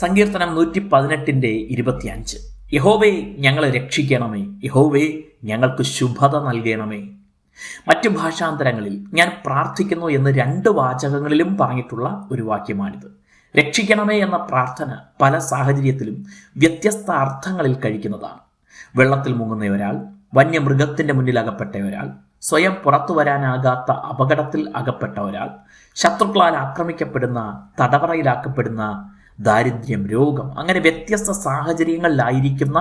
സങ്കീർത്തനം നൂറ്റി പതിനെട്ടിന്റെ ഇരുപത്തിയഞ്ച്. യഹോവേ ഞങ്ങളെ രക്ഷിക്കണമേ. യഹോവേ ഞങ്ങൾക്ക് ശുഭത നൽകണമേ. മറ്റു ഭാഷാന്തരങ്ങളിൽ ഞാൻ പ്രാർത്ഥിക്കുന്നു എന്ന് രണ്ട് വാചകങ്ങളിലും പറഞ്ഞിട്ടുള്ള ഒരു വാക്യമാണിത്. രക്ഷിക്കണമേ എന്ന പ്രാർത്ഥന പല സാഹചര്യത്തിലും വ്യത്യസ്ത അർത്ഥങ്ങളിൽ കഴിക്കുന്നതാണ്. വെള്ളത്തിൽ മുങ്ങുന്ന ഒരാൾ വന്യമൃഗത്തിന്റെ മുന്നിൽ അകപ്പെട്ട ഒരാൾ സ്വയം പുറത്തു വരാനാകാത്ത അപകടത്തിൽ അകപ്പെട്ട ഒരാൾ ശത്രുക്കളാൽ ആക്രമിക്കപ്പെടുന്ന തടവറയിലാക്കപ്പെടുന്ന ദാരിദ്ര്യം രോഗം അങ്ങനെ വ്യത്യസ്ത സാഹചര്യങ്ങളിലായിരിക്കുന്ന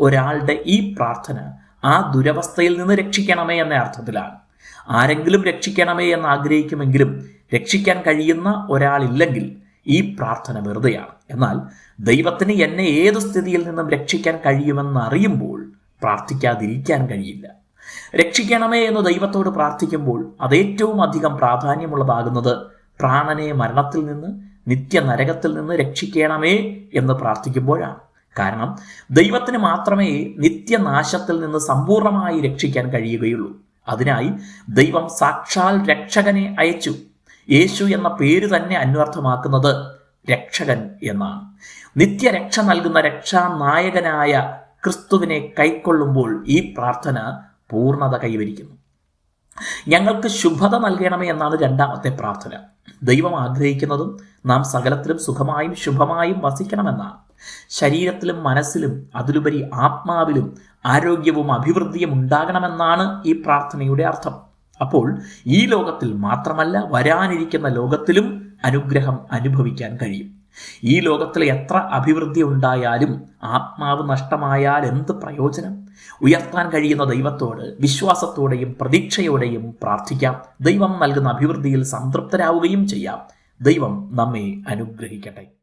ഒരാളുടെ ഈ പ്രാർത്ഥന ആ ദുരവസ്ഥയിൽ നിന്ന് രക്ഷിക്കണമേ എന്ന അർത്ഥത്തിലാണ്. ആരെങ്കിലും രക്ഷിക്കണമേ എന്ന് ആഗ്രഹിക്കുമെങ്കിലും രക്ഷിക്കാൻ കഴിയുന്ന ഒരാളില്ലെങ്കിൽ ഈ പ്രാർത്ഥന വെറുതെയാണ്. എന്നാൽ ദൈവത്തിന് എന്നെ ഏത് സ്ഥിതിയിൽ നിന്നും രക്ഷിക്കാൻ കഴിയുമെന്ന് അറിയുമ്പോൾ പ്രാർത്ഥിക്കാതിരിക്കാൻ കഴിയില്ല. രക്ഷിക്കണമേ എന്ന് ദൈവത്തോട് പ്രാർത്ഥിക്കുമ്പോൾ അത് ഏറ്റവും അധികം പ്രാധാന്യമുള്ളതാകുന്നത് പ്രാണനെ മരണത്തിൽ നിന്ന് നിത്യ നരകത്തിൽ നിന്ന് രക്ഷിക്കണമേ എന്ന് പ്രാർത്ഥിക്കുമ്പോഴാണ്. കാരണം ദൈവത്തിന് മാത്രമേ നിത്യനാശത്തിൽ നിന്ന് സമ്പൂർണമായി രക്ഷിക്കാൻ കഴിയുകയുള്ളൂ. അതിനായി ദൈവം സാക്ഷാൽ രക്ഷകനെ അയച്ചു. യേശു എന്ന പേര് തന്നെ അന്വർത്ഥമാക്കുന്നത് രക്ഷകൻ എന്നാണ്. നിത്യരക്ഷ നൽകുന്ന രക്ഷാനായകനായ ക്രിസ്തുവിനെ കൈക്കൊള്ളുമ്പോൾ ഈ പ്രാർത്ഥന പൂർണത കൈവരിക്കുന്നു. ഞങ്ങൾക്ക് ശുഭത നൽകണമേ എന്നാണ് രണ്ടാമത്തെ പ്രാർത്ഥന. ദൈവം ആഗ്രഹിക്കുന്നതും നാം സകലത്തിലും സുഖമായും ശുഭമായും വസിക്കണമെന്നാണ്. ശരീരത്തിലും മനസ്സിലും അതിലുപരി ആത്മാവിലും ആരോഗ്യവും അഭിവൃദ്ധിയും ഉണ്ടാകണമെന്നാണ് ഈ പ്രാർത്ഥനയുടെ അർത്ഥം. അപ്പോൾ ഈ ലോകത്തിൽ മാത്രമല്ല വരാനിരിക്കുന്ന ലോകത്തിലും അനുഗ്രഹം അനുഭവിക്കാൻ കഴിയും. ഈ ലോകത്തിൽ എത്ര അഭിവൃദ്ധി ഉണ്ടായാലും ആത്മാവ് നഷ്ടമായാൽ എന്ത് പ്രയോജനം? ഉയർത്താൻ കഴിയുന്ന ദൈവത്തോട് വിശ്വാസത്തോടെയും പ്രതീക്ഷയോടെയും പ്രാർത്ഥിക്കാം. ദൈവം നൽകുന്ന അഭിവൃദ്ധിയിൽ സംതൃപ്തരാവുകയും ചെയ്യാം. ദൈവം നമ്മെ അനുഗ്രഹിക്കട്ടെ.